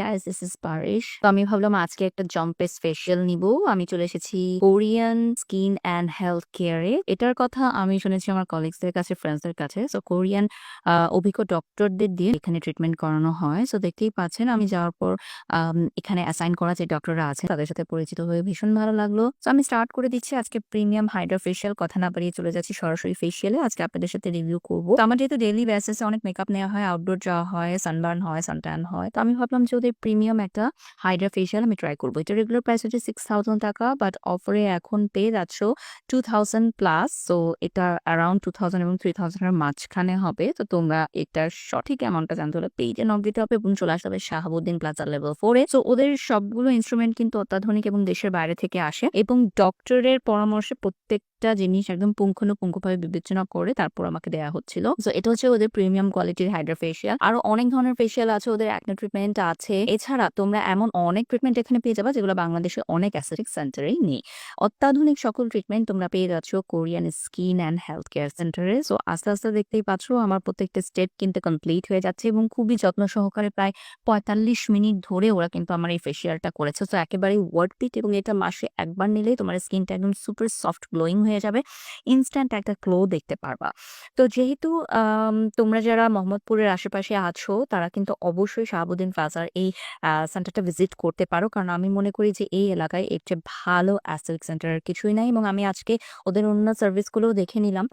Guys this is পারিশ তো আমি ভাবলাম আজকে একটা নিব। আমি চলে এসেছি কোরিয়ান স্কিন হেলথ কেয়ারে এটার কথা আমি শুনেছি আমার কলিগসদের কাছে ফ্রেন্ডসদের কাছে। সো কোরিয়ান অভিজ্ঞ ডক্টরদের দিয়ে এখানে ট্রিটমেন্ট করানো হয়। সো দেখতেই পাচ্ছেন আমি যাওয়ার পর এখানে অ্যাসাইন করা যে ডক্টররা আছে তাদের সাথে পরিচিত হয়ে ভীষণ ভালো লাগল। তো আমি স্টার্ট করে দিচ্ছি আজকে প্রিমিয়াম হাইড্রা কথা না বাড়িয়ে চলে যাচ্ছি সরাসরি ফেশিয়ালে আজকে আপনাদের সাথে রিভিউ করব। আমার যেহেতু ডেইলি বেসিসে অনেক মেকআপ নেওয়া হয় আউটডোর যাওয়া হয় সানবার্ন হয় সানট্যান হয়। তো আমি ভাবলাম যে ওদের প্রিমিয়াম একটা হাইড্রা ফেশিয়াল আমি ট্রাই করব। এটা রেগুলার প্রাইস হচ্ছে সিক্স থাউজেন্ড টাকা বাট অফারে এখন পেয়ে যাচ্ছ টু থাউজেন্ড প্লাস সো এটা অ্যারাউন্ড টু থাউজেন্ড এবং থ্রি থাউজেন্ডের মাঝখানে হবে। তো তোমরা এটার সঠিক অ্যামাউন্টটা জানতে হলে পেজে নক দিতে হবে এবং চলে আসতে হবে শাহাবুদ্দিন প্লাজা লেভেল ফোরে সো ওদের সবগুলো ইনস্ট্রুমেন্ট কিন্তু অত্যাধুনিক এবং দেশের বাইরে থেকে আসে এবং ডক্টরের পরামর্শে প্রত্যেকটা জিনিস একদম পুঙ্খানুপুঙ্খভাবে বিবেচনা করে তারপর আমাকে দেওয়া হচ্ছিল। সো এটা হচ্ছে ওদের প্রিমিয়াম কোয়ালিটির হাইড্রা আরও অনেক ধরনের ফেশিয়াল আছে, ওদের অ্যাকনে ট্রিটমেন্ট আছে। এছাড়া তোমরা এমন অনেক ট্রিটমেন্ট এখানে পেয়ে যাবে, যেগুলো বাংলাদেশে অনেক অ্যাসেটিক সেন্টারেই নেই। অত্যাধুনিক সকল ট্রিটমেন্ট তোমরা পেয়ে যাচ্ছ Korean skin and health care সেন্টারে সো আস্তে আস্তে দেখতেই পাচ্ছ আমার প্রত্যেকটা স্টেপ কিন্তু কমপ্লিট হয়ে যাচ্ছে এবং খুবই যত্ন সহকারে প্রায় পঁয়তাল্লিশ মিনিট ধরে ওরা কিন্তু আমার এই ফেশিয়ালটা করেছে। তো একেবারেই ওয়ার্থিট এবং এটা মাসে একবার নিলেই তোমার স্কিনটা একদম সুপার সফট গ্লোয়িং হয়ে যাবে ইনস্ট্যান্ট একটা গ্লো দেখতে পারবা। তো যেহেতু তোমরা যারা মোহাম্মদপুরের আশেপাশে আছো, তারা কিন্তু অবশ্যই শাহাবুদ্দিন প্লাজার এই সেন্টারটা ভিজিট করতে পারো। কারণ আমি মনে করি যে এই এলাকায় এর চেয়ে ভালো অ্যাসেটিক সেন্টার কিছুই নাই এবং আমি আজকে ওদের অন্য সার্ভিসগুলোও দেখে নিলাম।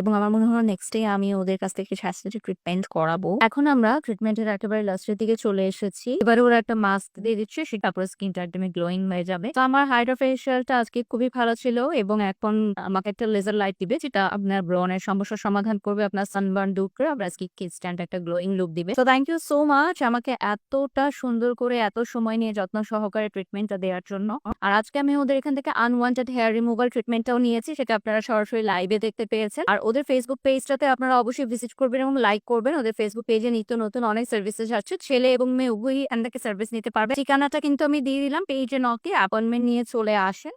এবং আমার মনে হলো নেক্সট ডে আমি ওদের কাছ থেকে স্বাস্থ্য ট্রিটমেন্ট করাবো। এখন আমরা ট্রিটমেন্টের একেবারে লাস্টের দিকে চলে এসেছি। এবারে ওরা একটা মাস্ক দিয়ে দিচ্ছে, সেটা তারপরে স্কিনটা একদমই গ্লোয়িং হয়ে যাবে। তো আমার হাইড্রা ফেশিয়ালটা আজকে খুবই ভালো ছিল এবং এখন আমাকে একটা লেজার লাইট দিবে, যেটা আপনার ব্রনের সমস্যার সমাধান করবে, আপনার সানবার্ন দূর করে আপনার স্কিন ইনস্ট্যান্ট একটা গ্লোয়িং লুক দিবে। তো থ্যাংক ইউ সো মাচ আমাকে এতটা সুন্দর করে, এত সময় নিয়ে যত্ন সহকারে ট্রিটমেন্টটা দেওয়ার জন্য। আর আজকে আমি ওদের এখান থেকে আনওয়ান্টেড হেয়ার রিমুভাল ট্রিটমেন্টটাও নিয়েছি, সেটা আপনারা সরাসরি লাইভে দেখতে পেয়েছেন। আর ওদের ফেসবুক পেজটাতে আপনারা অবশ্যই ভিজিট করবেন এবং লাইক করবেন। ওদের ফেসবুক পেজে নিত্য নতুন অনেক সার্ভিসেস আছে ছেলে এবং মেয়ে উভয়ই এখান থেকে সার্ভিস নিতে পারবে। ঠিকানাটা কিন্তু আমি দিয়ে দিলাম পেজে নকে অ্যাপয়েন্টমেন্ট নিয়ে চলে আসেন।